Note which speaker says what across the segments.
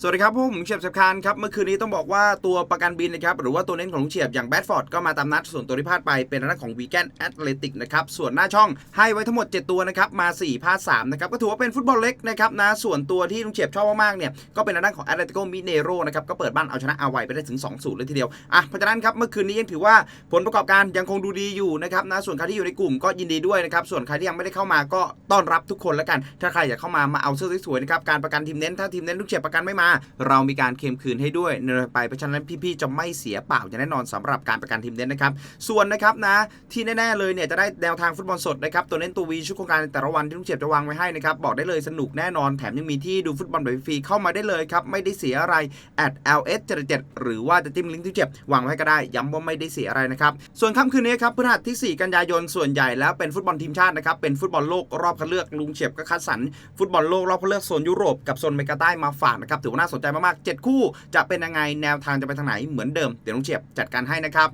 Speaker 1: สวัสดีครับผมเฉียบสับคานครับ เมื่อคืนนี้ต้องบอกว่าตัวประกันบินนะครับ หรือว่าตัวเน้นของลุงเฉียบอย่างแบดฟอร์ดก็มาตามนัด ส่วนตัวที่พลาดไปเป็นทางด้านของวีแกนแอตเลติกนะครับ ส่วนหน้าช่องให้ไว้ทั้งหมด 7 ตัวนะครับ มา 4พลาด3นะครับ ก็ถือว่าเป็นฟุตบอลเล็กนะครับนะ ส่วนตัวที่ลุงเฉียบชอบมากๆเนี่ย ก็เป็นทางด้านของแอตเลติโกมิเนโรนะครับ ก็เปิดบ้านเอาชนะอาไวไปได้ถึง2-0เลยทีเดียว อะ เพราะฉะนั้นครับเมื่อคืนนี้ยังถือว่าผลประกอบการยังคงดูดีอยู่นะครับนะ ส่วนใครที่อยู่ในกลุ่มก็ยินดีด้วยนะครับ ส่วนใครที่ยังไม่ได้เข้ามาก็ต้อนรับทุกคนแล้วกัน ถ้าใครอยากเข้ามามาเอาเสื้อสวยๆนะครับการประกันทีมเน้นถ้าทีมเน้นลูกเฉียบประกันไม่มาเรามีการเคลมคืนให้ด้วยในไปเพราะฉะนั้นพี่ๆจะไม่เสียเปล่าอย่างแน่นอนสำหรับการประกันทีมเน้นนะครับ ส่วนนะครับนะที่แน่ๆเลยเนี่ยจะได้แนวทางฟุตบอลสดนะครับตัวเน้นตัววีชุดโครงการในแต่ละวันที่ลูกเฉียบจะวางไว้ให้นะครับบอกได้เลยสนุกแน่นอนแถมยังมีที่ดูฟุตบอลแบบฟรีเข้ามาได้เลยครับไม่ได้เสียอะไร at ls 77หรือว่าจะจิ้มลิงก์ที่เจ็บวางไว้ก็ได้ย้ำว่าไม่ได้เสียอะไรนะครับส่วนค่ำคืนนี้ครับพฤหัสที่ 4 กันยายนส่วนใหญ่แล้วเป็นฟุตบอลทีมชาตินะครับเป็นฟุตบอลโลกรอบคัดเลือกลุงเฉียบก็คัดสรรฟุตบอลโลกรอบคัดเลือกโซนยุโรปกับโซนเมกาใต้มาฝากนะครับถือว่าน่าสนใจมากๆ 7 คู่จะเป็นยังไงแนวทางจะไปทางไหนเหมือนเดิมเดี๋ยวลุงเฉียบจัดการให้นะครับ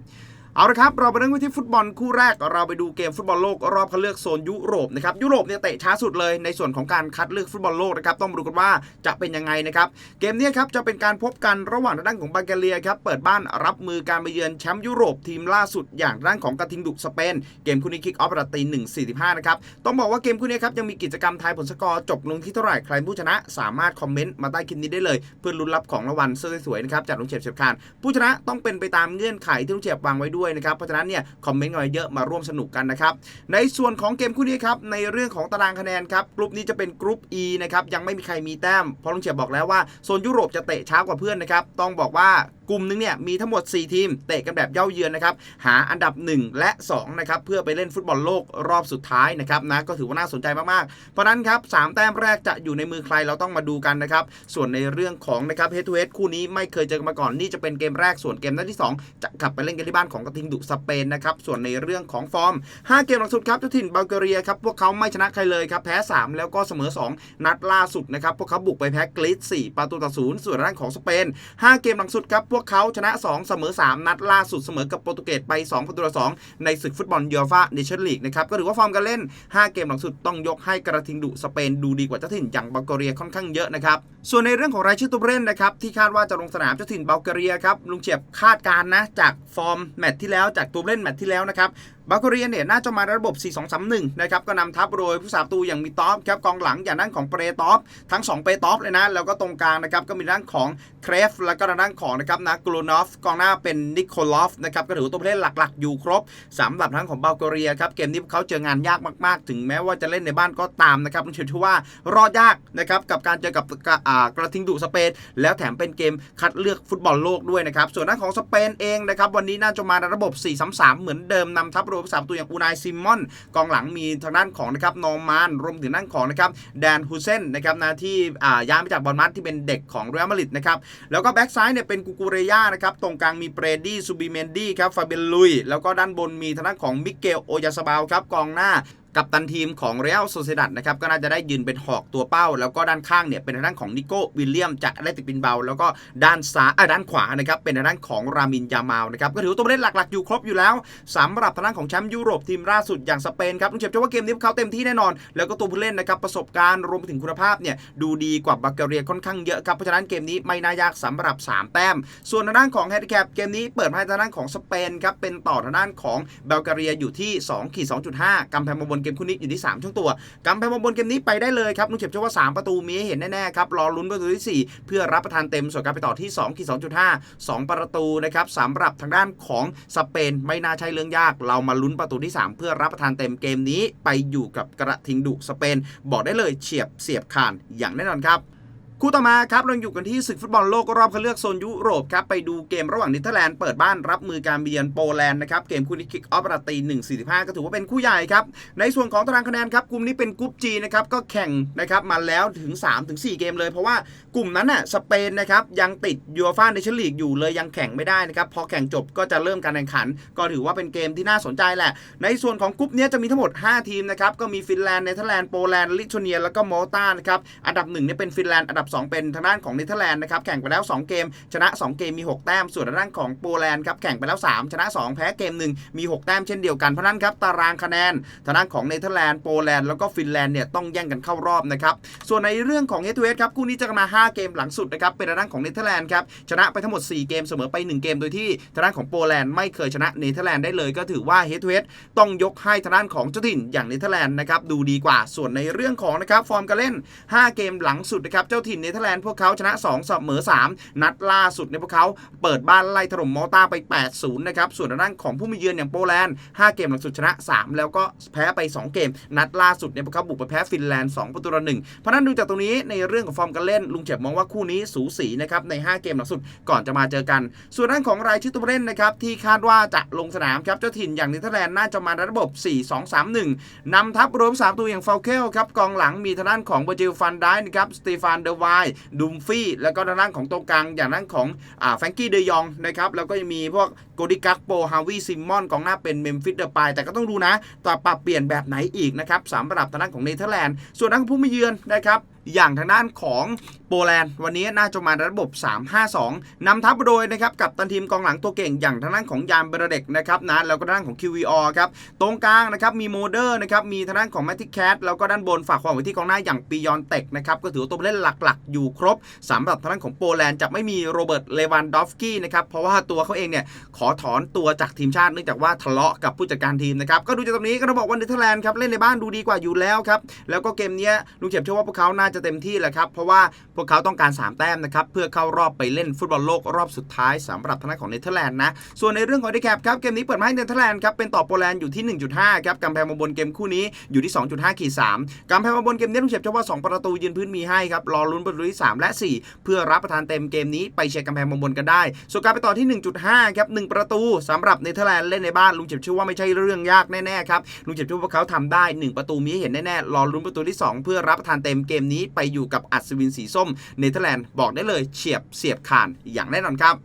Speaker 1: เอาละครับ เราไปเริ่มกันที่ฟุตบอลคู่แรก เราไปดูเกมฟุตบอลโลกรอบคัดเลือกโซนยุโรปนะครับยุโรปเนี่ยเตะช้าสุดเลยในส่วนของการคัดเลือกฟุตบอลโลกนะครับต้องมาดูกันว่าจะเป็นยังไงนะครับเกมนี้ครับจะเป็นการพบกันระหว่างด้านของบัลแกเรียครับเปิดบ้านรับมือการไปเยือนแชมป์ยุโรปทีมล่าสุดอย่างด้านของกระทิงดุสเปนเกมคู่นี้คิกออฟประตีหนึ่งสี่สิบห้านะครับต้องบอกว่าเกมคู่นี้ครับยังมีกิจกรรมทายผลสกอร์จบลงที่เท่าไหร่ใครผู้ชนะ สามารถคอมเมนต์มาใต้คลิปนี้ได้เลย เพื่อลุ้นรับของรางวัลเสื้อสวยๆนะครับจากลุงเฉียบเฉียบคานผู้ชนะต้องเป็นไปตามเงื่อนไขที่ลุงเฉียบวางไว้ด้วยนะครับเพราะฉะนั้นเนี่ยคอมเมนต์กันเยอะมาร่วมสนุกกันนะครับในส่วนของเกมคู่นี้ครับในเรื่องของตารางคะแนนครับกลุ่มนี้จะเป็นกลุ่ม E นะครับยังไม่มีใครมีแต้มเพราะลุงเฉียบบอกแล้วว่าโซนยุโรปจะเตะช้ากว่าเพื่อนนะครับต้องบอกว่ากลุ่มนึงเนี่ยมีทั้งหมด 4 ทีม เตะกันแบบเย่าเยือนนะครับหาอันดับ 1 และ2นะครับเพื่อไปเล่นฟุตบอลโลกรอบสุดท้ายนะครับนะก็ถือว่าน่าสนใจมากๆ เพราะนั้นครับสามแต้มแรกจะอยู่ในมือใครเราต้องมาดูกันนะครับส่วนในเรื่องของนะครับเฮดทูเฮดคู่นี้ไม่เคยเจอกันมาก่อนนี่จะเป็นเกมแรกส่วนเกมนัดที่ 2 จะกลับไปเล่นกันที่บ้านของกระทิงดุสเปนนะครับส่วนในเรื่องของฟอร์ม 5 เกมหลังสุดครับเจ้าถิ่นบัลแกเรียครับพวกเขาไม่ชนะใครเลยครับแพ้ 3 แล้วก็เสมอ 2 นัดล่าสุดนะครับพวกเขาบุกไปแพ้กรีซ4ประตูต่อศูนย์ส่วนด้านของสเปน 5 เกมหลังสุดครับวกเขาชนะ 2 เสมอ 3 นัดล่าสุดเสมอกับโปรตุเกสไป2ประตูต่อ2ในศึกฟุตบอลยูฟ่าเนชั่นลีกนะครับก็ถือว่าฟอร์มการเล่น 5 เกมหลังสุดต้องยกให้กระทิงดุสเปนดูดีกว่าเจ้าถิ่นอย่างบัลแกเรียค่อนข้างเยอะนะครับส่วนในเรื่องของรายชื่อตัวเล่นนะครับที่คาดว่าจะลงสนามเจ้าถิ่นบัลแกเรียครับลุงเฉียบคาดการณ์นะจากฟอร์มแมตช์ที่แล้วจากตัวเล่นแมตช์ที่แล้วนะครับ บัลแกเรียเนี่ยน่าจะมาระบบ 4-2-3-1 นะครับ ก็นำทัพโดยผู้สาประตูอย่างมีตอฟครับกองหลังอย่างด้านของเปรตอฟทั้ง 2 เปรตอฟเลยนะ แล้วก็ตรงกลางนะครับ ก็มีด้านของเครฟแล้วก็ด้านของนะครับนะกลูนอฟกองหน้าเป็นนิโคลอฟนะครับก็ถือตัวผู้เล่นหลักๆ อยู่ครบสำหรับทางของบัลแกเรียครับเกมนี้พวกเขาเจองานยากมากๆ ถึงแม้ว่าจะเล่นในบ้านก็ตามนะครับผมเชื่อว่ารอดยากนะครับกับการเจอกับกระอ่ากระทิงดุสเปนแล้วแถมเป็นเกมคัดเลือกฟุตบอลโลกด้วยนะครับส่วนด้านของสเปนเองนะครับวันนี้น่าจะมาในระบบ 4-3-3 เหมือนเดิมนำทัพโดยผู้สามตัวอย่างอูนายซิมอน กองหลังมีทางด้านของนะครับนอร์มานรวมถึงด้านของนะครับแดนฮูเซนนะครับนะที่อ่าย้ายมาจากบอลมัดที่เป็นเด็กของเรอัลมาดริดนะครับแล้วก็แบ็กซ้ายเนี่ยเป็นกูกูเรย่านะครับตรงกลางมีเปรดี้ซูบิเมนดี้ครับฟาเบนลุย แล้วก็ด้านบนมีทางด้านของมิเกลโอยาสบาลครับกองหน้า กับตันทีมของเรอัลโซเซดัดนะครับก็น่าจะได้ยืนเป็นหอกตัวเป้า แล้วก็ด้านข้างเนี่ยเป็นทางด้านของนิโก้วิลเลียมจากแอตเลติกบินเบาแล้วก็ด้านซ้ายอะด้านขวานะครับเป็นทางด้านของรามินยามาลนะครับก็ถือว่าตัวเล่นหลักๆอยู่ครบอยู่แล้วสำหรับทางด้านของแชมป์ยุโรปทีมล่าสุดอย่างสเปนครับลุงเฉยบเชื่อว่าเกมนี้พวกเขาเต็มที่แน่นอน แล้วก็ตัวผู้เล่นนะครับประสบการณ์รวมไปถึงคุณภาพเนี่ยดูดีกว่าบัลแกเรียค่อนข้างเยอะครับเพราะฉะนั้นเกมนี้ไม่น่ายากสำหรับ 3 แต้ม ส่วนทางด้านของแฮนดิแคปเกมนี้เปิดให้ทางด้านของสเปนครับเป็นต่อทางด้านของบัลแกเรียอยู่ที่2ขีด2.5กำแพงบนเกมคู่นี้อยู่ที่ 3 ช่วงตัวกำแพงมาบนเกมนี้ไปได้เลยครับลุงเฉ็บเชื่อว่า 3 ประตูมีให้เห็นแน่ๆครับรอลุ้นประตูที่ 4 เพื่อรับประทานเต็มส่วนการไปต่อที่2ขีด2.5 2 ประตูนะครับสำหรับทางด้านของสเปนไม่น่าใช่เรื่องยาก เรามาลุ้นประตูที่ 3 เพื่อรับประทานเต็มเกมนี้ไปอยู่กับกระทิงดุสเปน บอกได้เลยเฉียบเสียบขานอย่างแน่นอนครับ คู่ต่อมาครับเราอยู่กันที่ศึกฟุตบอลโลกรอบคัดเลือกโซนยุโรปครับไปดูเกมระหว่างเนเธอร์แลนด์เปิดบ้านรับมือการเบียนโปแลนด์นะครับเกมคู่นี้คิกออฟระตี1.45 ก็ถือว่าเป็นคู่ใหญ่ครับในส่วนของตารางคะแนนครับกลุ่มนี้เป็นกลุ่ม G นะครับก็แข่งนะครับมาแล้วถึง 3-4 เกมเลย เพราะว่ากลุ่มนั้นน่ะสเปนนะครับยังติดยูฟ่าเนชั่นลีกอยู่เลยยังแข่งไม่ได้นะครับพอแข่งจบก็จะเริ่มการแข่งขัน ก็ถือว่าเป็นเกมที่น่าสนใจแหละ ในส่วนของกลุ่มนี้จะมีทั้งหมด 5 ทีมนะครับก็มีฟินแลนด์เนเธอร์แลนด์โปแลนด์ลิทัวเนียแล้วก็มอลตานะครับอันดับ1เนี่ยเป็นฟินแลนด์อันดับ2 เป็นทางด้านของเนเธอร์แลนด์นะครับแข่งไปแล้ว 2 เกม ชนะ 2 เกมมี 6 แต้ม ส่วนทางด้านของโปแลนด์ครับแข่งไปแล้ว 3 ชนะ 2 แพ้เกมหนึ่งมี 6 แต้มเช่นเดียวกันเพราะนั้นครับตารางคะแนนทางด้านของเนเธอร์แลนด์โปแลนด์แล้วก็ฟินแลนด์เนี่ยต้องแย่งกันเข้ารอบนะครับส่วนในเรื่องของเฮทเฮดครับคู่นี้จะมา 5 เกมหลังสุดนะครับเป็นทางด้านของเนเธอร์แลนด์ครับชนะไปทั้งหมด 4 เกมเสมอไป 1 เกมโดยที่ทางด้านของโปแลนด์ไม่เคยชนะเนเธอร์แลนด์ได้เลยก็ถือว่าเฮดทูเฮดต้องยกให้ทางด้านของเจ้าถิ่นอย่างเนเธอร์แลนด์นะครับดูดีกว่าส่วนในเรื่องของนะครับฟอร์มการเล่น 5 เกมหลังสุดนะครับเจ้าถิ่นเนเธอร์แลนด์พวกเขาชนะ2เสมอ3 นัดล่าสุดในพวกเขาเปิดบ้านไล่ถล่มมอลตาไป 8-0 นะครับ ส่วนด้านของผู้มีเยือนอย่างโปแลนด์ 5 เกมหลังสุดชนะ 3 แล้วก็แพ้ไป 2 เกม นัดล่าสุดเนี่ยพวกเขาบุกไปแพ้ฟินแลนด์ 2 ประตูต่อหนึ่งเพราะนั้นดูจากตรงนี้ในเรื่องของฟอร์มการเล่น ลุงเจ็บมองว่าคู่นี้สูสีนะครับใน 5 เกมหลังสุดก่อนจะมาเจอกัน ส่วนด้านของรายชื่อตัวผู้เล่นนะครับที่คาดว่าจะลงสนามครับเจ้าถิ่นอย่างเนเธอร์แลนด์น่าจะมาในระบบ 4-2-3-1นำทัพรวม3ตัวอย่างฟาลเคลครับกองหลังมีทางด้านของเบอร์จิลฟันได้นะครับสตีฟานเดอร์ไวดุมฟี่ แล้วก็ทางด้านของตรงกลางอย่างด้านของอ่าแฟรงกี้เดยองนะครับแล้วก็ยังมีพวกโกดิกักโปฮาวิซิมอนกองหน้าเป็นเมมฟิสเดอร์ปายแต่ก็ต้องดูนะต่อปรับเปลี่ยนแบบไหนอีกนะครับสำหรับทางด้านของเนเธอร์แลนด์ส่วนทางผู้มาเยือนนะครับอย่างทางด้านของ ปแลนด์วันนี้น่าจะมาระบบ 3-5-2นำทัพโดยนะครับกับตันทีมกองหลังตัวเก่งอย่างทางด้านของยานเบรเดกนะครับนะแล้วก็ด้านของ QVR ครับตรงกลางนะครับมีโมเดอร์นะครับมีทางด้านของแมทติแคทแล้วก็ด้านบนฝากความไว้ที่กองหน้าอย่างปียอนเต็กนะครับก็ถือว่าตัวเล่นหลักๆ อยู่ครบสำหรับทางด้านของโปแลนด์จะไม่มีโรเบิร์ตเลวันดอฟกี้นะครับเพราะว่าตัวเขาเองเนี่ยขอถอนตัวจากทีมชาติเนื่องจากว่าทะเลาะกับผู้จัดการทีมนะครับก็ดูจากตรงนี้ก็ต้องบอกว่าเนเธอร์แลนด์ครับเล่นในบ้านดูดีกว่าอยู่แล้วครับแล้วก็เกมนี้ลุงเจ็บเชื่อว่าพวกเขาน่าจะเต็มที่แหละครับเพราะว่าพวกเขาต้องการ 3 แต้มนะครับเพื่อเข้ารอบไปเล่นฟุตบอลโลกรอบสุดท้ายสำหรับทางด้าของเนเธอร์แลนด์นะส่วนในเรื่องของเดแคปครับเกมนี้เปิดมาให้เนเธอร์แลนด์ครับเป็นต่อโปแลนด์อยู่ที่ 1.5ครับกำแพงมาบนเกมคู่นี้อยู่ที่ 2.5ขีด3กำแพงมาบนเกมนี้ลุงเจ็บเชื่อว่า2ประตูยืนพื้นมีให้ครับรอลุ้นประตูที่ 3 และ 4 เพื่อรับประทานเต็มเกมนี้ไปเชียร์กำแพงมาบนกันได้ส่วนการไปต่อที่ 1.5ครับ1ประตูสำหรับเนเธอร์แลนด์เล่นในบ้านลุงเจ็บเชื่อว่าไม่ใช่เรื่องยากแน่ๆครับลุงเจ็บเชื่อว่าเขาทำได้ 1 ประตูมีให้เห็นแน่ๆรอลุ้นประตูที่ 2 เพื่อรับประทานเต็มเกมนี้ไปอยู่กับอัศวินสีส้มเนเธอร์แลนด์บอกได้เลยเฉียบเสียบขานอย่างแน่นอนครับ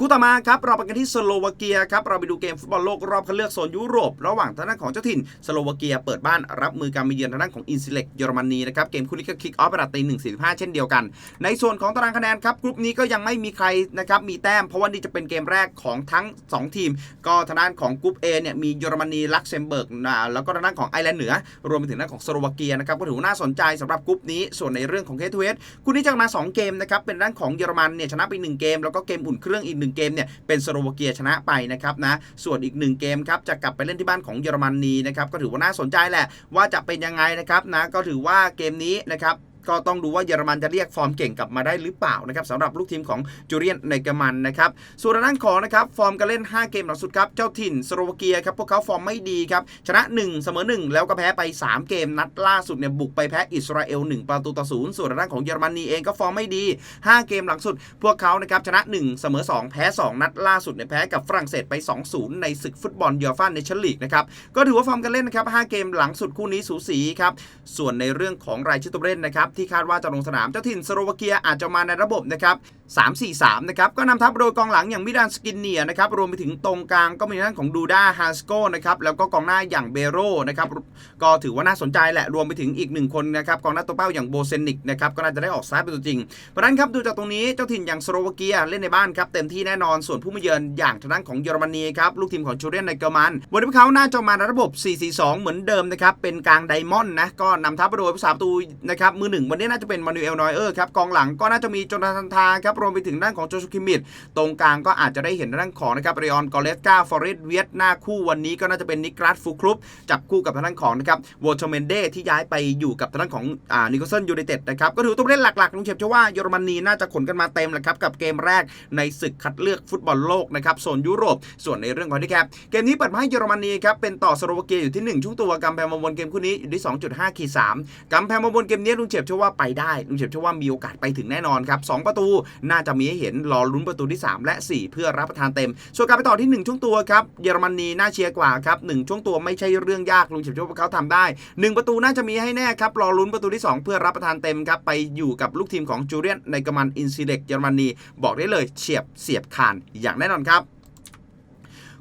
Speaker 1: คู่ต่อมาครับเราไปกันที่สโลวาเกียครับเราไปดูเกมฟุตบอลโลกรอบคัดเลือกโซนยุโรป ระหว่างทางด้านของเจ้าถิ่นสโลวาเกียเปิดบ้านรับมือการมาเยือนทางด้านของอินซิเล็กเยอรมนีนะครับเกมคู่นี้ก็คิกออฟเวลาตีหนึ่งสี่สิบห้าเช่นเดียวกัน ในส่วนของตารางคะแนนครับกลุ่มนี้ก็ยังไม่มีใครนะครับมีแต้ม เพราะว่านี่จะเป็นเกมแรกของทั้ง 2 ทีม ก็ทางด้านของกลุ่ม A เนี่ยมีเยอรมนีลักเซมเบิร์กนะแล้วก็ทางด้านของไอร์แลนด์เหนือ รวมไปถึงด้านของสโลวาเกียนะครับก็ถือว่าน่าสนใจสำหรับกลุ่มนี้ส่วนในเรื่องของเคทูเอสคู่นี้จะมา 2 เกมนะครับเป็นด้านของเยอรมันเนี่ยชนะไป 1 เกมแล้วก็เกมอุ่นเครื่องอีก1 เกมเนี่ยเป็นสโลวาเกียชนะไปนะครับนะส่วนอีก 1 เกมครับจะกลับไปเล่นที่บ้านของเยอรมนีนะครับก็ถือว่าน่าสนใจแหละว่าจะเป็นยังไงนะครับนะก็ถือว่าเกมนี้นะครับ ก็ต้องดูว่าเยอรมันจะเรียกฟอร์มเก่งกลับมาได้หรือเปล่านะครับสำหรับลูกทีมของจูเลียนในกมันนะครับส่วนทางด้านของนะครับฟอร์มการเล่น 5 เกมหลังสุดครับเจ้าถิ่นสโลวาเกียครับพวกเขาฟอร์มไม่ดีครับชนะ 1 เสมอ 1 แล้วก็แพ้ไป 3 เกมนัดล่าสุดเนี่ยบุกไปแพ้อิสราเอล 1 ประตูต่อศูนย์ส่วนทางด้านของเยอรมนีเองก็ฟอร์มไม่ดี 5 เกมหลังสุด พวกเขานะครับชนะ 1 เสมอ 2 แพ้ 2 นัดล่าสุดเนี่ยแพ้กับฝรั่งเศสไป 2-0 ในศึกฟุตบอลยูฟ่าเนชั่นลีกนะครับก็ถือว่าฟอร์มการเล่นนะครับ5เกมหลังสุดคู่นี้สูสีครับส่วนในเรื่องของรายชื่อตัวเล่นนะครับที่คาดว่าจะลงสนามเจ้าถิ่นสโลวาเกียอาจจะมาในระบบนะครับ3-4-3 นะครับ ก็นำทัพโดยกองหลังอย่างมิดานสกินเนียนะครับ รวมไปถึงตรงกลางก็มีด้านของดูด้าฮาสโกนะครับ แล้วก็กองหน้าอย่างเบโรนะครับ ก็ถือว่าน่าสนใจแหละ รวมไปถึงอีกหนึ่งคนนะครับ กองหน้าตัวเป้าอย่างโบเซนิกนะครับ ก็น่าจะได้ออกซ้ายเป็นตัวจริง เพราะฉะนั้นครับดูจากตรงนี้เจ้าถิ่นอย่างสโลวาเกียเล่นในบ้านครับเต็มที่แน่นอน ส่วนผู้มาเยือนอย่างทางด้านของเยอรมนีครับ ลูกทีมของจูเรียนในเกอร์มันวันนี้พวกเขาน่าจะมาในระบบ 4-4-2 เหมือนเดิมนะครับ เป็นกลางไดมอนด์นะ ก็นำทัพโดยผู้สาประตูนะครับ มือหนึ่งวันนี้น่าจะเป็นมานูเอลนอยเออร์ครับ กองหลังก็น่าจะมีจนาธานทาครับรวมไปถึงด้านของโจชูคิมิดตรงกลางก็อาจจะได้เห็นด้านของนะครับเรออนกอเลสกาฟอร์เรสเวียตหน้าคู่วันนี้ก็น่าจะเป็นนิกรัสฟูครุปจับคู่กับทางด้านของนะครับโวลเทเมนเดที่ย้ายไปอยู่กับทางด้านของอ่านิโคลสันยูไนเต็ดนะครับก็ถือตัวเล่นหลักๆลุงเฉียบเชื่อว่าเยอรมนีน่าจะขนกันมาเต็มแหละครับกับเกมแรกในศึกคัดเลือกฟุตบอลโลกนะครับโซนยุโรป ส่วนในเรื่องของที่แคปเกมนี้เปิดมาให้เยอรมนีครับเป็นต่อสโลวาเกียอยู่ที่ 1ช่วงตัวกำแพงมาบนเกมคู่นี้อยู่ที่ 2.5ขีด3กำแพงมาบนเกมนี้ลุงเฉบเชื่อว่าไปได้ลุงเฉบเชื่อว่ามีโอกาสไปถึงแน่นอนครับสองประตูน่าจะมีให้เห็นรอลุ้นประตูที่ 3 และ 4 เพื่อรับประทานเต็ม ส่วนการไปต่อที่ 1 ช่วงตัวครับเยอรมนีน่าเชียร์กว่าครับหนึ่งช่วงตัวไม่ใช่เรื่องยากลุงเฉบเชื่อว่าเขาทำได้ 1 ประตูน่าจะมีให้แน่ครับรอลุ้นประตูที่ 2 เพื่อรับประทานเต็มครับไปอยู่กับลูกทีมของจูเลียนในกมันอินซิเล็กเยอรมนีบอกได้เลยเฉียบเสียบคานอย่างแน่นอนครับ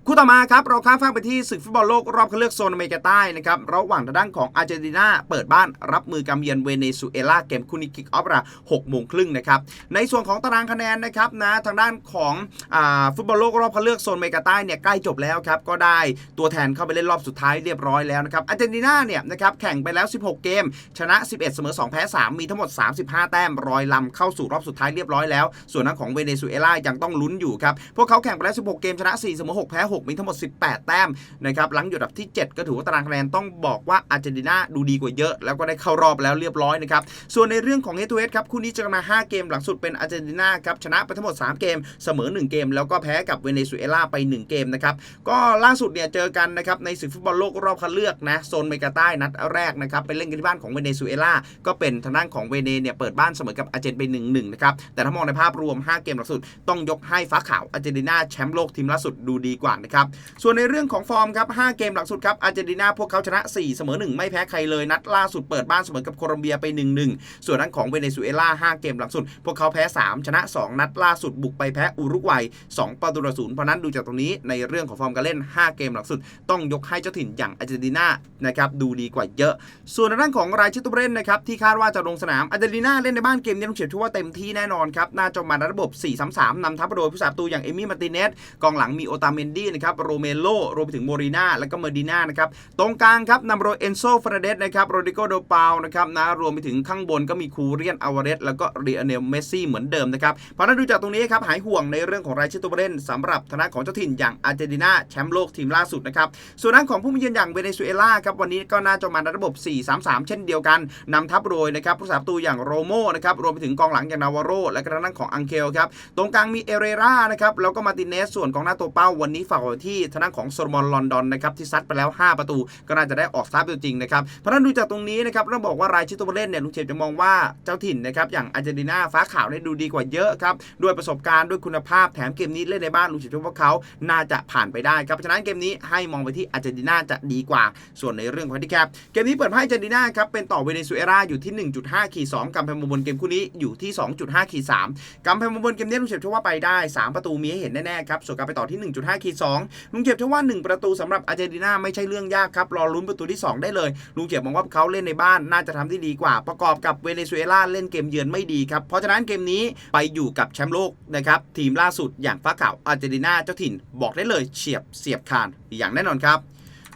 Speaker 1: คู่ต่อมาครับเราข้ามฟากไปที่ศึกฟุตบอลโลกรอบคัดเลือกโซนอเมริกาใต้นะครับระหว่างทางด้านของอาร์เจนตินาเปิดบ้านรับมือกับเยือนเวเนซุเอลาเกมคู่นี้คิกออฟเวลา6โมงครึ่งนะครับในส่วนของตารางคะแนนนะครับนะทางด้านของอฟุตบอลโลกรอบคัดเลือกโซนอเมริกาใต้เนี่ยใกล้จบแล้วครับก็ได้ตัวแทนเข้าไปเล่นรอบสุดท้ายเรียบร้อยแล้วนะครับอาร์เจนตินาเนี่ยนะครับแข่งไปแล้ว 16 เกม ชนะ 11 เสมอ 2 แพ้ 3 มีทั้งหมด 35 แต้มรอยลำเข้าสู่รอบสุดท้ายเรียบร้อยแล้ว ส่วนทางของเวเนซุเอลายังต้องลุ้นอยู่ครับพวกเขาแข่งไปแล้ว 16 เกมชนะ 4 เสมอ 6 แพ้ 6มีทั้งหมด 18 แต้มนะครับหลังอยู่อันดับที่ 7 ก็ถือว่าตารางคะแนนต้องบอกว่าอาร์เจนตินาดูดีกว่าเยอะ แล้วก็ได้เข้ารอบแล้วเรียบร้อยนะครับส่วนในเรื่องของเฮตูเอสครับคู่นี้เจอกันมา 5 เกมหลังสุดเป็นอาร์เจนตินาครับชนะไปทั้งหมด 3 เกม เสมอ 1 เกม แล้วก็แพ้กับเวเนซุเอลาไป 1 เกมนะครับก็ล่าสุดเนี่ยเจอกันนะครับในศึกฟุตบอลโลกรอบคัดเลือกนะโซนเมกาใต้นัดแรกนะครับไปเล่นกันที่บ้านของเวเนซุเอลาก็เป็นทางด้านของเวเนเนี่ยเปิดบ้านเสมอกับอาร์เจนไป1-1นะครับแต่ถ้ามองในภาพรวม 5 เกมหลังสุด ต้องยกให้ฟ้าขาวอาร์เจนตินาแชมป์โลกทีมล่าสุดดูดีกว่านะครับ ส่วนในเรื่องของฟอร์มครับ 5 เกมหลังสุดครับ อาร์เจนตินาพวกเขาชนะ 4 เสมอ 1 ไม่แพ้ใครเลย นัดล่าสุดเปิดบ้านเสมอกับโคลอมเบียไป 1-1 ส่วนด้านของเวเนซุเอลา 5 เกมหลังสุด พวกเขาแพ้ 3 ชนะ 2 นัดล่าสุดบุกไปแพ้อุรุกวัย 2 ประตูต่อศูนย์เพราะนั้นดูจากตรงนี้ในเรื่องของฟอร์มการเล่น 5 เกมหลังสุด ต้องยกให้เจ้าถิ่นอย่างอาร์เจนตินานะครับดูดีกว่าเยอะ ส่วนในด้านของรายชื่อตัวเล่นนะครับที่คาดว่าจะลงสนามอาร์เจนตินาเล่นในบ้านเกมนี้ต้องเฉียดชื่ว่าเต็มที่แน่นอนครับน่าจะมาในระบบ 4-3-3นำทัพโดยผู้สาประตูอย่างเอมี่มาร์ติเนสกองหลังมีโอตาเมนดี้นะครับโรเมโลรวมไปถึงโมรินาและก็เมอร์ดินานะครับตรงกลางครับนำโดยเอนโซฟราเดสนะครับโรดิโกโดปานะครับนะรวมไปถึงข้างบนก็มีคูเรียนอาวาเรสแล้วก็เรียเนลเมสซี่เหมือนเดิมนะครับเพราะนั้นดูจากตรงนี้ครับหายห่วงในเรื่องของรายชื่อตัวผู้เล่นสำหรับทางด้าของเจ้าถิ่นอย่างอาร์เจนตินาแชมป์โลกทีมล่าสุดนะครับส่วนด้านของผู้มีเยือนอย่างเวเนซุเอลาครับวันนี้ก็น่าจะมาในระบบ 4-3-3 เช่นเดียวกันนำทัพโดยนะครับผู้สาประตูอย่างโรโมนะครับรวมไปถึงกองหลังอย่างนาวาโรและก็ทางด้นของอังเคลครับตรงกลางมีเอเรรานะครับแล้วก็มาติเนสส่วนกองหน้าตัวเป้าวันนี้ฝากที่ทางของโซโลมอนลอนดอนนะครับที่ซัดไปแล้ว 5 ประตู ก็น่าจะได้ออกสตาร์ทตัวจริงนะครับเพราะนั้นดูจากตรงนี้นะครับต้องบอกว่ารายชื่อตัวเล่นเนี่ยลุงเฉยจะมองว่าเจ้าถิ่นนะครับอย่างอาร์เจนตินาฟ้าขาวเนี่ยดูดีกว่าเยอะครับด้วยประสบการณ์ด้วยคุณภาพแถมเกมนี้เล่นในบ้านลุงเฉยคิดว่าเขาน่าจะผ่านไปได้ครับเพราะฉะนั้นเกมนี้ให้มองไปที่อาร์เจนตินาจะดีกว่า ส่วนในเรื่องของที่แคปเกมนี้เปิดให้อาร์เจนตินาครับเป็นต่อเวเนซุเอลาอยู่ที่ 1.5ขีด2กำแพงมุมบนเกมคู่นี้อยู่ที่ 2.5ขีด3กำแพงมุมบนเกมนี้ลุงเฉยเชื่อว่าไปได้ 3 ประตูมีให้เห็นแน่ๆครับส่วนการไปต่อที่ 1.5ขีด2ลุงเฉยเชื่อว่า 1 ประตูสำหรับอาร์เจนตินาไม่ใช่เรื่องยากครับ รอลุ้นประตูที่ 2 ได้เลย ลุงเฉยมองว่าเขาเล่นในบ้านน่าจะทำได้ดีกว่า ประกอบกับเวเนซุเอลาเล่นเกมเยือนไม่ดีครับ เพราะฉะนั้นเกมนี้ไปอยู่กับแชมป์โลกนะครับทีมล่าสุดอย่างฟ้าขาวอาร์เจนตินาเจ้าถิ่นบอกได้เลยเฉียบเสียบคานอย่างแน่นอนครับ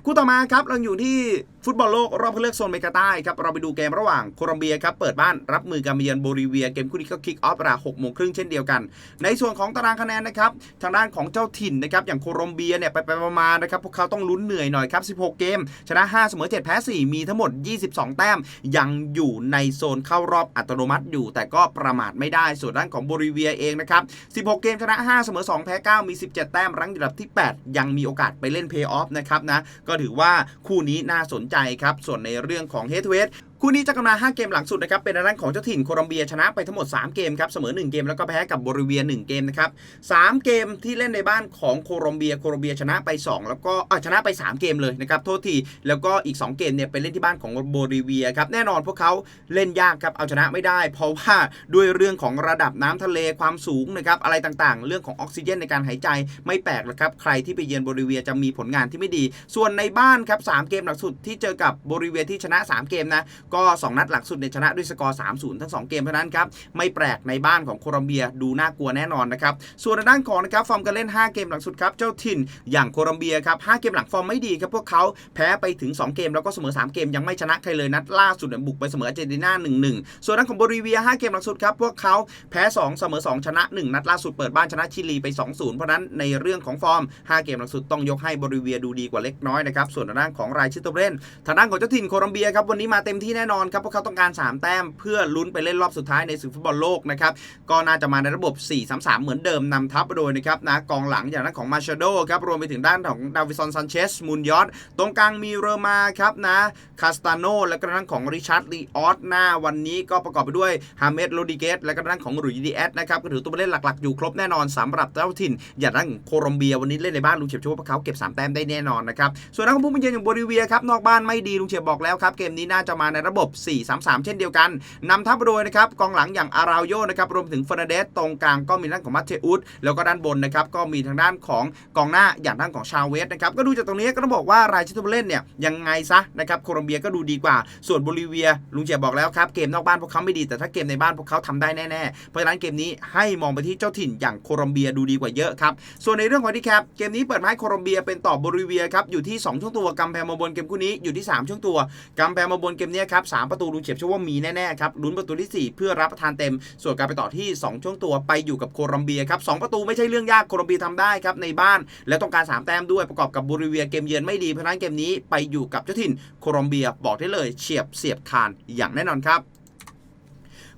Speaker 1: คู่ต่อมาครับเราอยู่ที่ฟุตบอลโลกรอบคัดเลือกโซนเมกาใต้ครับเราไปดูเกมระหว่างโคลอมเบียครับเปิดบ้านรับมือกับเยือนโบลิเวียเกมคู่นี้ก็คิกออฟเวลา6โมงครึ่งเช่นเดียวกัน ในส่วนของตารางคะแนนนะครับทางด้านของเจ้าถิ่นนะครับอย่างโคลอมเบียเนี่ยไปไปๆมาๆนะครับพวกเขาต้องลุ้นเหนื่อยหน่อยครับ 16 เกม ชนะ 5 เสมอ 7 แพ้ 4 มีทั้งหมด 22 แต้ม ยังอยู่ในโซนเข้ารอบอัตโนมัติอยู่ แต่ก็ประมาทไม่ได้ส่วนด้านของโบลิเวียเองนะครับ 16 เกมชนะ 5 เสมอ 2 แพ้ 9 มี 17 แต้มรั้งอยู่อันดับที่ 8 ยังมีโอกาสไปเล่นเพย์ออฟนะครับนะก็ถือว่าคู่นี้น่าสนใจครับ ส่วนในเรื่องของเฮด o เ e คู่นี้จะกำลัง5เกมหลังสุดนะครับเป็นด้านของเจ้าถิ่นโคลอมเบียชนะไปทั้งหมด 3 เกมครับเสมอ 1 เกมแล้วก็แพ้กับโบลิเวีย 1 เกมนะครับ3เกมที่เล่นในบ้านของโคลอมเบียโคลอมเบียชนะไป 2 แล้วก็อะชนะไป 3 เกมเลยนะครับโทษทีแล้วก็อีก 2 เกมเนี่ยไปเล่นที่บ้านของโบลิเวียครับแน่นอนพวกเขาเล่นยากครับเอาชนะไม่ได้ เพราะว่าด้วยเรื่องของระดับน้ำทะเลความสูงนะครับอะไรต่างๆ เรื่องของออกซิเจนในการหายใจไม่แปลกหรอกครับใครที่ไปเยือนโบลิเวียจะมีผลงานที่ไม่ดี ส่วนในบ้านครับสามเกมหลังสุดที่เจอกับบลิเวียที่ชนะ 3 เกมนะก็ 2 นัดหลังสุดเนี่ยชนะด้วยสกอร์ 3-0 ทั้ง 2 เกมเท่านั้นครับ ไม่แปลกในบ้านของโคลอมเบียดูน่ากลัวแน่นอนนะครับ ส่วนในด้านของนะครับฟอร์มการเล่น 5 เกมหลังสุดครับ เจ้าถิ่นอย่างโคลอมเบียครับ 5 เกมหลังฟอร์มไม่ดีครับพวกเขาแพ้ไปถึง 2 เกมแล้วก็เสมอ 3 เกมยังไม่ชนะใครเลยนัดล่าสุดบุกไปเสมออาร์เจนตินา 1-1 ส่วนด้านของโบลิเวีย 5 เกมหลังสุดครับพวกเขาแพ้ 2 เสมอ 2 ชนะ 1 นัดล่าสุดเปิดบ้านชนะชิลีไป 2-0 เพราะนั้นในเรื่องของฟอร์ม 5 เกมหลังสุดต้องยกให้โบลิเวียดูดีกว่าเล็กน้อยนะครับส่วนด้านของรายชื่อตัวเล่นทางด้านของเจ้าถิ่นโคลอมเบียครับวันนี้มาเต็มที่แน่นอนครับพวกเขาต้องการ 3 แต้มเพื่อลุ้นไปเล่นรอบสุดท้ายในศึกฟุตบอลโลกนะครับก็น่าจะมาในระบบ 4-3-3 เหมือนเดิมนำทัพไปโดยนะครับนะกองหลังอย่างด้นของมาชาโดครับรวมไปถึงด้านของดาวิสันซันเชสมูนยอตตรงกลางมีเรอร์มาครับนะคาสตาโนและก็ด้านของริชาร์ดลีออสหน้าวันนี้ก็ประกอบไปด้วยฮาเมดโรดิเกสและก็ด้านของรุยดีแอสนะครับก็ถือตัวผู้เล่นหลักๆอยู่ครบแน่นอนสำหรับเจ้าถิ่นอย่างด้านโคลอมเบียวันนี้เล่นในบ้านลุงเฉียบเชื่อว่าพวกเขาเก็บ3แต้มได้แน่นอนนะครับส่วนด้านของผู้เป็นเยือนอย่างโบลิเวียครับนอกบ้านไม่ดีลุงเฉียบบอกแล้วครับเกมนี้น่าจะมาในระระบบ 4-3-3 เช่นเดียวกันนำทัพโดยนะครับกองหลังอย่างอาราวโยนะครับรวมถึงเฟอร์นเดสตรงกลางก็มีด้านของมัตเทอุสแล้วก็ด้านบนนะครับก็มีทางด้านของกองหน้าอย่างด้านของชาเวสนะครับก็ดูจากตรงนี้ก็ต้องบอกว่ารายชื่อตัวผู้เล่นเนี่ยยังไงซะนะครับโคลอมเบียก็ดูดีกว่า ส่วนโบลิเวียลุงเจียบบอกแล้วครับเกมนอกบ้านพวกเขาไม่ดีแต่ถ้าเกมในบ้านพวกเขาทำได้แน่ๆเพราะฉะนั้นเกมนี้ให้มองไปที่เจ้าถิ่นอย่างโคลอมเบียดูดีกว่าเยอะครับส่วนในเรื่องของที่แคปเกมนี้เปิดมาให้โคลอมเบียเป็นต่อโบลิเวียครับอยู่ที่ 2 ช่วงตัวกำแพงมาบนเกมคู่นี้อยู่ที่ 3 ช่วงตัวกำแพงมาบนเกมนี้ครับสามประตูลุงเฉียบเชื่อว่ามีแน่ๆครับลุ้นประตูที่ 4 เพื่อรับประทานเต็ม ส่วนการไปต่อที่ 2 ช่วงตัวไปอยู่กับโคลอมเบียครับสประตูไม่ใช่เรื่องยากโคลอมเบียทำได้ครับในบ้าน และต้องการ 3 แต้มด้วยประกอบกับบูริเวียเกมเยือนไม่ดีเพราะฉะนั้นเกมนี้ไปอยู่กับเจ้าถิ่นโคลอมเบียบอกได้เลยเฉียบเสียบคานอย่างแน่นอนครับ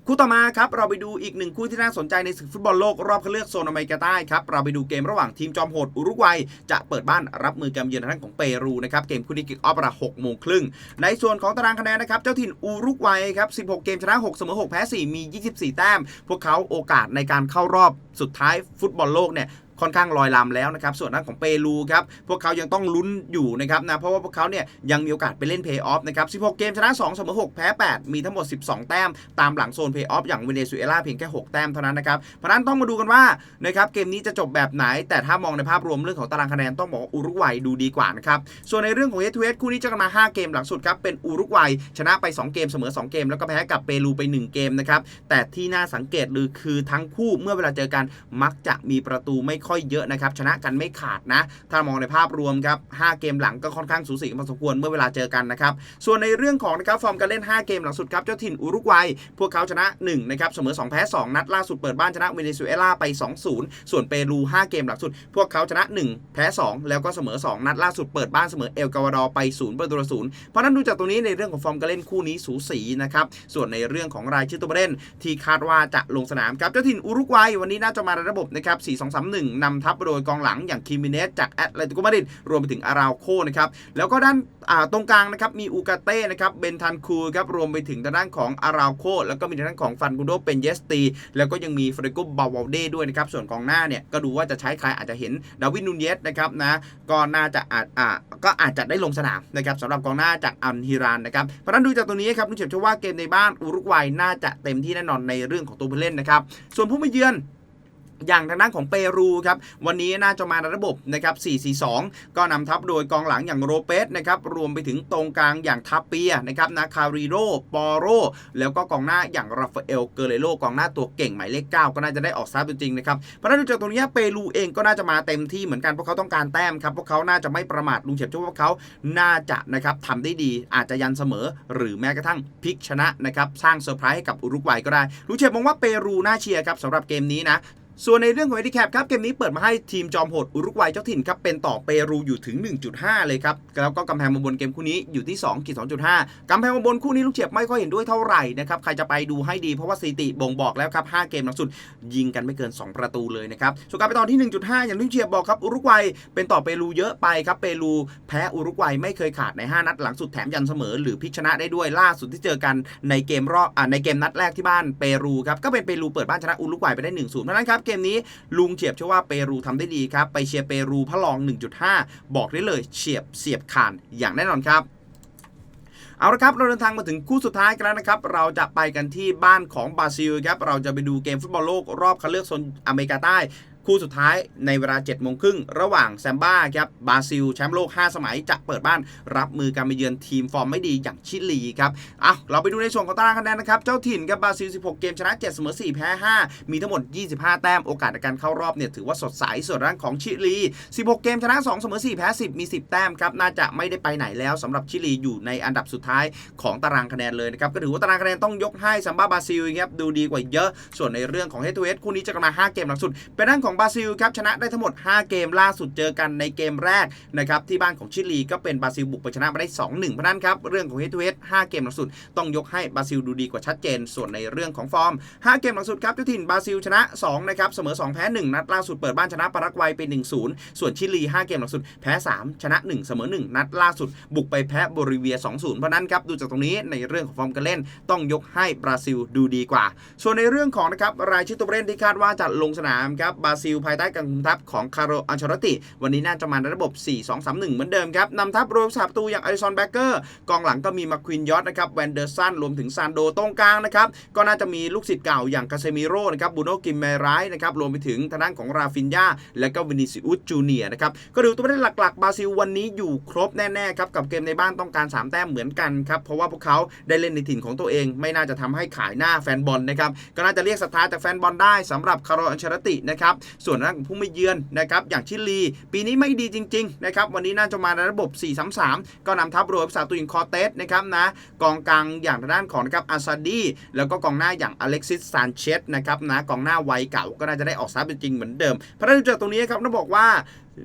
Speaker 1: คู่ต่อมาครับเราไปดูอีกหนึ่งคู่ที่น่าสนใจในศึกฟุตบอลโลกรอบคัดเลือกโซนอเมริกาใต้ครับเราไปดูเกมระหว่างทีมจอมโหดอุรุกวัย จะเปิดบ้านรับมือกับเยือนทางด้านของเปรูนะครับเกมคู่นี้กิกออฟเวลา6โมงครึ่งในส่วนของตารางคะแนนนะครับเจ้าถิ่นอุรุกวัยครับ16 เกมชนะ6เสมอ6แพ้4มี 24 แต้ม พวกเขาโอกาสในการเข้ารอบสุดท้ายฟุตบอลโลกเนี่ยค่อนข้างลอยลำแล้วนะครับส่วนด้านของเปรูครับพวกเขายังต้องลุ้นอยู่นะครับนะเพราะว่าพวกเขาเนี่ยยังมีโอกาสไปเล่นเพย์ออฟนะครับ 16 เกมชนะ2เสมอ6แพ้ 8 มีทั้งหมด 12 แต้ม ตามหลังโซนเพย์ออฟอย่างเวเนซุเอลาเพียงแค่ 6 แต้มเท่านั้นนะครับเพราะนั้นต้องมาดูกันว่านะครับเกมนี้จะจบแบบไหน แต่ถ้ามองในภาพรวมเรื่องของตารางคะแนนต้องบอกว่าอุรุกวัยดูดีกว่านะครับส่วนในเรื่องของเฮดทูเฮดคู่นี้จะกันมา 5 เกมหลังสุดครับเป็นอุรุกวัยชนะไป 2 เกมเสมอ 2 เกม แล้วก็แพ้กับเปรูไป 1 เกมนะครับแต่ที่น่าสังเกตเลยคือทั้งคู่เมื่อเวลาเจอกันมักจะมีประตูไม่ค่อยเยอะนะครับชนะกันไม่ขาดนะ ถ้ามองในภาพรวมครับ5เกมหลังก็ค่อนข้างสูสีกันพอสมควรเมื่อเวลาเจอกันนะครับส่วนในเรื่องของนะครับฟอร์มการเล่น 5 เกมหลังสุดครับเจ้าถิ่นอุรุกวัย พวกเขาชนะ1นะครับเสมอ 2 แพ้ 2 นัดล่าสุดเปิดบ้านชนะเวเนซุเอลาไป 2-0 ส่วนเปรู 5 เกมหลังสุด พวกเขาชนะ 1 แพ้ 2 แล้วก็เสมอ 2 นัดล่าสุดเปิดบ้านเสมอเอลกาวาดอไป0ประตูต่อศูนย์เพราะนั้นดูจากตรงนี้ในเรื่องของฟอร์มการเล่นคู่นี้สูสีนะครับส่วนในเรื่องของรายชื่อตัวเล่นที่คาดว่าจะลงสนามครับเจ้าถิ่นอุรุกวัยวันนี้น่าจะมาในระบบนะครับ4-2-3-1นำทัพโดยกองหลังอย่างคิมิเนสจากแอตเลติโกมาดริดรวมไปถึงอาราวโคนะครับแล้วก็ด้านตรงกลางนะครับมีอูกาเต้นะครับเบนทันคูครับรวมไปถึงด้านของอาราวโคแล้วก็มีด้านของฟันกุโดเป็นเยสตีแล้วก็ยังมีเฟรโกบาวาเดด้วยนะครับส่วนกองหน้าเนี่ยก็ดูว่าจะใช้ใครอาจจะเห็นดาวินนูนเยสนะครับนะก็น่าจะอาจก็อาจจะได้ลงสนามนะครับสำหรับกองหน้าจากอัลฮิรานนะครับเพราะนั้นดูจากตรงนี้ครับนุ่เฉยเชื่อว่าเกมในบ้านอุรุกวัยน่าจะเต็มที่แน่นอนในเรื่องของตัวผู้เล่นนะครับส่วนผู้มาเยือน อย่างทางด้านของเปรูครับวันนี้น่าจะมาในระบบนะครับ 4-4-2 ก็นำทัพโดยกองหลังอย่างโรเปสนะครับรวมไปถึงตรงกลางอย่างทัปเปียนะครับนาคาริโรปอโร แล้วก็กองหน้าอย่างราฟาเอลเกเรโลกองหน้าตัวเก่งหมายเลข 9 ก็น่าจะได้ออกสตาร์ทตัวจริงนะครับเพราะนั้นจากตรงนี้เปรูเองก็น่าจะมาเต็มที่เหมือนกันเพราะเขาต้องการแต้มครับพวกเขาน่าจะไม่ประมาทลุงเฉียบเชื่อว่าพวกเขาน่าจะนะครับทำได้ดีอาจจะยันเสมอ หรือแม้กระทั่งพลิกชนะนะครับสร้างเซอร์ไพรส์ให้กับอุรุกวัยก็ได้ลุงเฉียบมองว่าเปรูน่าเชียร์ครับสำหรับเกมนี้นะ ส่วนในเรื่องของ h อ n ิแคปครับเกมนี้เปิดมาให้ทีมจอมโหดอุรุกวัยเจ้าถิ่นครับเป็นต่อเปรูอยู่ถึง 1.5 เลยครับแล้วก็กำแพงมาบนเกมคู่นี้อยู่ที่2กีด2.5กำแพงมาบนคู่นี้ลูกเฉียบไม่ค่อยเห็นด้วยเท่าไหร่นะครับใครจะไปดูให้ดีเพราะว่าสถิติบ่งบอกแล้วครับ5เกมหลังสุด ยิงกันไม่เกิน 2 ประตูเลยนะครับส่วนการไปต่อที่ 1.5 อย่างลูกเฉียบบอกครับอุรุกวัยเป็นต่อเปรูเยอะไปครับเปรูแพ้อุรุกวัยไม่เคยขาดใน 5 นัดหลังสุดแถมยันเสมอ หรือพลิกชนะได้ด้วยล่าสุดที่เจอกันในเกมรอบในเกมนัดแรกที่บ้านเปรูครับก็เป็นเปรูเปิดบ้านชนะอุรุกวัยไปได้1-0เพราะนั้นครับเกมนี้ลุงเฉียบเชื่อว่าเปรูทำได้ดีครับ ไปเชียร์เปรูพระรอง 1.5 บอกได้เลยเฉียบเสียบขานอย่างแน่นอนครับเอาละครับเราเดินทางมาถึงคู่สุดท้ายกันแล้วนะครับ เราจะไปกันที่บ้านของบราซิลครับเราจะไปดูเกมฟุตบอลโลกรอบคัดเลือกโซนอเมริกาใต้ คู่สุดท้ายในเวลา7โมงครึ่งระหว่างแซมบ้าครับบราซิลแชมป์โลก 5 สมัยจะเปิดบ้านรับมือการไปเยือนทีมฟอร์มไม่ดีอย่างชิลีครับอะเราไปดูในส่วนของตารางคะแนนนะครับ เจ้าถิ่นกับบราซิล 16 เกมชนะ 7 เสมอ 4 แพ้ 5 มีทั้งหมด 25 แต้ม โอกาสในการเข้ารอบเนี่ยถือว่าสดใสส่วนด้านของชิลี 16 เกมชนะ 2 เสมอ 4 แพ้ 10 มี 10 แต้มครับ น่าจะไม่ได้ไปไหนแล้วสำหรับชิลีอยู่ในอันดับสุดท้ายของตารางคะแนนเลยนะครับก็ถือว่าตารางคะแนนต้องยกให้ซัมบ้าบราซิลครับดูดีกว่าเยอะ ส่วนในเรื่องของเฮดทูเฮดคู่นี้จะกันมา 5 เกมหลังสุดเป็นด้านของบราซิลครับชนะได้ทั้งหมด 5 เกมล่าสุดเจอกันในเกมแรกนะครับที่บ้านของชิลีก็เป็นบราซิลบุกไปชนะมาได้ 2-1เพราะนั้นครับเรื่องของเฮดทูเฮด5เกมหลังสุดต้องยกให้บราซิลดูดีกว่าชัดเจน ส่วนในเรื่องของฟอร์ม 5 เกมหลังสุดครับเจ้าถิ่นบราซิลชนะ2นะครับเสมอ 2 แพ้ 1 นัดล่าสุดเปิดบ้านชนะปารากวัยเป็น1-0 ส่วนชิลี 5 เกมหลังสุดแพ้ 3 ชนะ 1 เสมอ 1 นัดล่าสุด บุกไปแพ้โบลิเวีย 2-0 เพราะนั้นครับดูจากตรงนี้ในเรื่องของฟอร์มการเล่น ต้องยกให้บราซิลดูดีกว่า ส่วนในเรื่องของนะครับรายชื่อตัวเล่นที่คาดว่าจะลงสนามครับบราซิลภายใต้การคุมทัพของคาร์โรอันเชลติ วันนี้น่าจะมาในระบบ 4-2-3-1 เหมือนเดิมครับนำทัพรวมสาประตูอย่างอลิซอนแบ็กเกอร์กองหลังก็มีมาควินยอตนะครับแวนเดอร์สันรวมถึงซานโดตรงกลางนะครับก็น่าจะมีลูกศิษย์เก่าอย่างคาเซมิโร่นะครับบูโนกิมเมร้ายนะครับรวมไปถึงทางด้านของราฟินยาและก็วินิซิอุสจูเนียนะครับก็ดูตัวเล่นหลักๆบราซิลวันนี้อยู่ครบแน่ๆครับกับเกมในบ้านต้องการ 3 แต้มเหมือนกันครับเพราะว่าพวกเขาได้เล่นในถิ่นของตัวเอง ไม่น่าจะทำให้ขายหน้าแฟนบอลนะครับก็น่าจะเรียกศรัทธาจากแฟนบอลได้สำหรับคาร์โรอันเชลตินะครับส่วนทางด้านของผู้ไม่เยือนนะครับอย่างชิลี ปีนี้ไม่ดีจริงๆนะครับวันนี้น่าจะมาในระบบ 4-3-3 ก็นำทัพรวมสาตูยินคอเตสนะครับนะกองกลางอย่างด้านของนะครับอาซาดีแล้วก็กองหน้าอย่างอเล็กซิสซานเชสนะครับนะกองหน้าวัยเก่าก็น่าจะได้ออกซ้ายเป็นจริงเหมือนเดิมเพราะฉะนั้นจากตรงนี้ครับต้องบอกว่า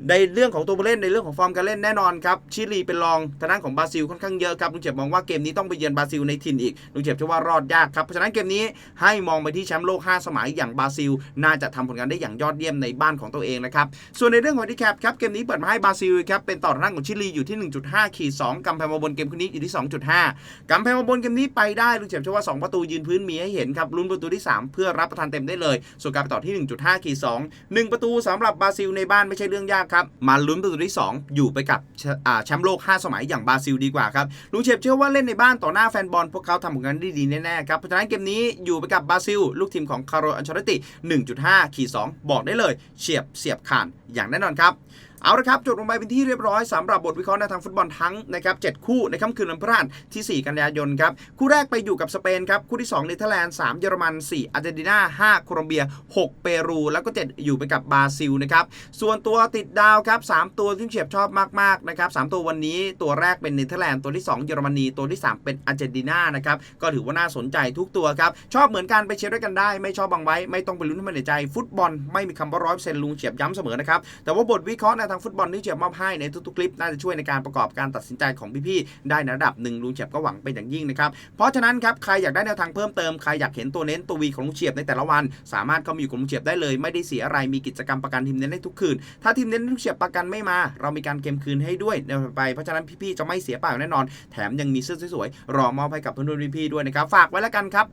Speaker 1: ในเรื่องของตัวผู้เล่นในเรื่องของฟอร์มการเล่นแน่นอนครับชิลีเป็นรองทางด้านของบราซิลค่อนข้างเยอะครับลุงเจ็บมองว่าเกมนี้ต้องไปเยือนบราซิลในถิ่นอีกลุงเจ็บเชื่อว่ารอดยากครับเพราะฉะนั้นเกมนี้ให้มองไปที่แชมป์โลก 5 สมัยอย่างบราซิล น่าจะทำผลงานได้อย่างยอดเยี่ยมในบ้านของตัวเองนะครับส่วนในเรื่องของทีแคปครับเกมนี้เปิดมาให้บราซิลครับเป็นต่อทางด้านของชิลีอยู่ที่ 1.5ขีด2กำแพงมาบนเกมคืนนี้อยู่ที่ 2.5กำแพงมาบนเกมนี้ไปได้ลุงเจ็บเชื่อว่า 2 ประตูยืนพื้นมีให้เห็นครับลุ้นประตูที่ 3 เพื่อรับประทานเต็มได้เลยส่วนการไปต่อที่ 1.5ขีด2 1 ประตูสำหรับบราซิลในบ้านไม่ใช่เรื่องยากครับมาลุ้นประตูที่ 2 อยู่ไปกับแชมป์โลก 5 สมัยอย่างบราซิลดีกว่าครับลุงเฉบเชื่อว่าเล่นในบ้านต่อหน้าแฟนบอลพวกเขาทำผลงานได้ดีแน่ๆครับเพราะฉะนั้นเกมนี้อยู่ไปกับบราซิล ลูกทีมของคาร์โรอันเชลติ 1.5ขีด2บอกได้เลย เฉียบเสียบขาดอย่างแน่นอนครับเอาละครับจบลงไปเป็นที่เรียบร้อยสำหรับบทวิเคราะห์ในทางฟุตบอลทั้งนะครับ7คู่ในค่ำคืนวันพฤหัสที่ 4 กันยายนครับคู่แรกไปอยู่กับสเปนครับคู่ที่2เนเธอร์แลนด์3เยอรมัน 4อาร์เจนตินา5โคลอมเบีย 6 เปรู แล้วก็ 7 อยู่ไปกับบราซิลนะครับส่วนตัวติดดาวครับ3ตัวที่เฉียบชอบมากๆนะครับ3ตัววันนี้ตัวแรกเป็นเนเธอร์แลนด์ตัวที่ 2 เยอรมนีตัวที่ 3 เป็นอาร์เจนตินานะครับก็ถือว่าน่าสนใจทุกตัวครับชอบเหมือนกันไปเชียร์ด้วยกันได้ ไม่ชอบบางไว้ ไม่ต้องไปลุ้นให้มันในใจฟุตบอลไม่มีคำว่าร้อยเปอร์เซ็นต์ลุงเฉียบย้ำเสมอนะครับแต่ว่าบทวิเคราะห์ทางฟุตบอลที่เฉียบมอบให้ในทุกๆคลิปน่าจะช่วยในการประกอบการตัดสินใจของพี่ๆได้ในระดับหนึ่งลุงเฉียบก็หวังเป็นอย่างยิ่งนะครับเพราะฉะนั้นครับใครอยากได้แนวทางเพิ่มเติมใครอยากเห็นตัวเน้นตัววีของลุงเฉียบในแต่ละวัน สามารถเข้ามาอยู่กับลุงเฉียบได้เลย ไม่ได้เสียอะไรมีกิจกรรมประกันทีมเน้นได้ทุกคืน ถ้าทีมเน้นลุงเฉียบประกันไม่มา เรามีการเกมคืนให้ด้วยในวันไปเพราะฉะนั้นพี่ๆจะไม่เสียเปล่าแน่นอน แถมยังมีเสื้อสวยๆรอมอบให้กับเพื่อนๆพี่ๆด้วยนะครับฝากไว้แล้วกันครับ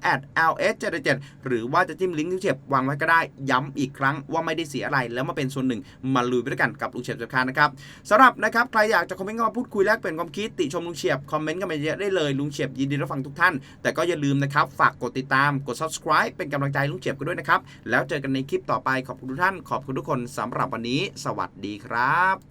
Speaker 1: ls 7 7หรือว่าจะจิ้มลิงก์ลุงเฉียบวางไว้ก็ได้ ย้ำอีกครั้งว่าไม่ได้เสียอะไรแล้วมาเป็นส่วนหนึ่งมาลุยไปด้วยกันกับลุงเฉียบจัดกานนะครับสำหรับนะครับใครอยากจะคอมเมนต์เข้ามาพูดคุยแลกเปลี่ยนความคิดติชมลุงเฉียบคอมเมนต์กันมาเยอะได้เลยลุงเฉียบยินดีรับฟังทุกท่าน แต่ก็อย่าลืมนะครับฝากกดติดตามกด subscribe เป็นกำลังใจลุงเฉียบกันด้วยนะครับแล้วเจอกันในคลิปต่อไปขอบคุณทุกท่าน ขอบคุณทุกคนสำหรับวันนี้ สวัสดีครับ